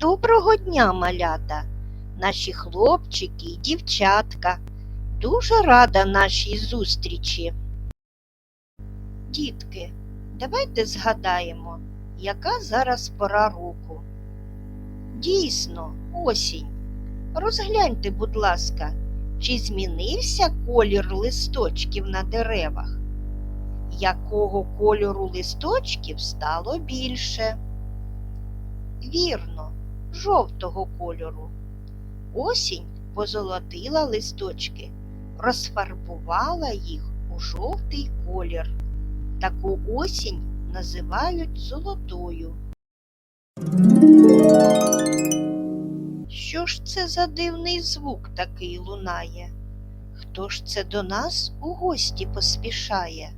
Доброго дня, малята, наші хлопчики і дівчатка. Дуже рада нашій зустрічі. Дітки, давайте згадаємо, яка зараз пора року. Дійсно, осінь. Розгляньте, будь ласка, чи змінився колір листочків на деревах? Якого кольору листочків стало більше? Вірно, жовтого кольору. Осінь позолотила листочки, розфарбувала їх у жовтий колір. Таку осінь називають золотою. Що ж це за дивний звук такий лунає? Хто ж це до нас у гості поспішає?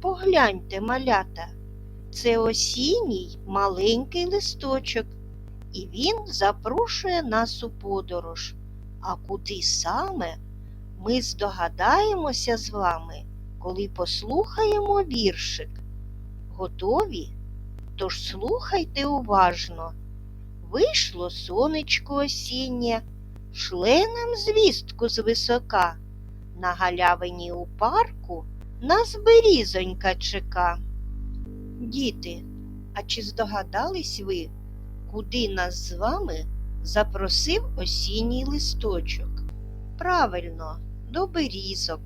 Погляньте, малята, це осінній маленький листочок, і він запрошує нас у подорож. А куди саме ми здогадаємося з вами, коли послухаємо віршик. Готові? Тож слухайте уважно. Вийшло сонечко осіннє, шле нам звістку звисока. На галявині у парку нас берізонька чека. Діти, а чи здогадались ви, куди нас з вами запросив осінній листочок? Правильно, до берізок.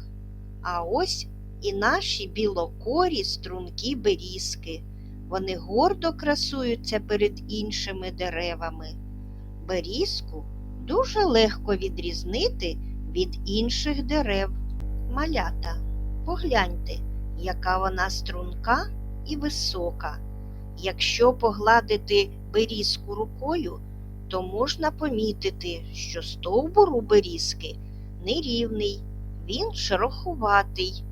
А ось і наші білокорі стрункі берізки. Вони гордо красуються перед іншими деревами. Берізку дуже легко відрізнити від інших дерев. Малята, погляньте, яка вона струнка і висока. Якщо погладити берізку рукою, то можна помітити, що стовбур у берізки нерівний, він шероховатий.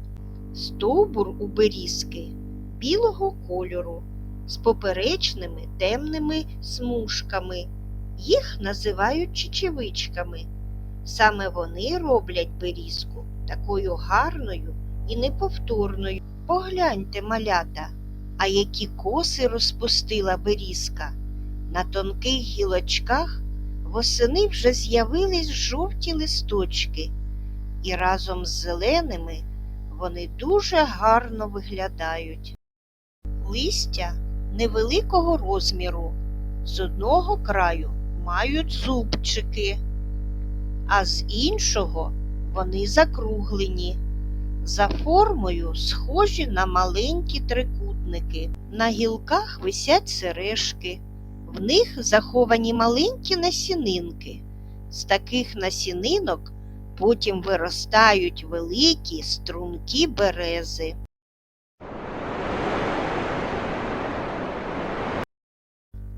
Стовбур у берізки білого кольору з поперечними темними смужками. Їх називають чечевичками. Саме вони роблять берізку такою гарною і неповторною. Погляньте, малята, а які коси розпустила берізка. На тонких гілочках восени вже з'явились жовті листочки, і разом з зеленими вони дуже гарно виглядають. Листя невеликого розміру, з одного краю мають зубчики, а з іншого вони закруглені. За формою схожі на маленькі трикутники. На гілках висять сережки, в них заховані маленькі насінинки. З таких насінинок потім виростають великі стрункі берези.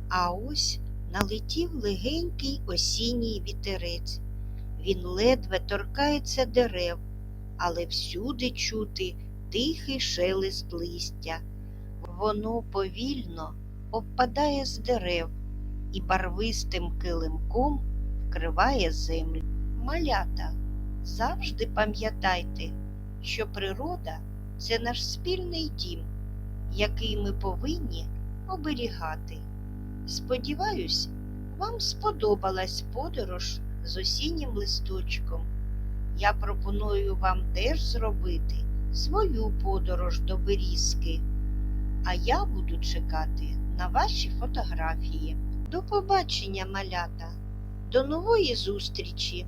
А ось налетів легенький осінній вітерець. Він ледве торкається дерев, але всюди чути тихий шелест листя. Воно повільно обпадає з дерев і барвистим килимком вкриває землю. Малята, завжди пам'ятайте, що природа це наш спільний дім, який ми повинні оберігати. Сподіваюсь, вам сподобалась подорож з осіннім листочком. Я пропоную вам теж зробити свою подорож до Берізки, а я буду чекати на ваші фотографії. До побачення, малята, до нової зустрічі!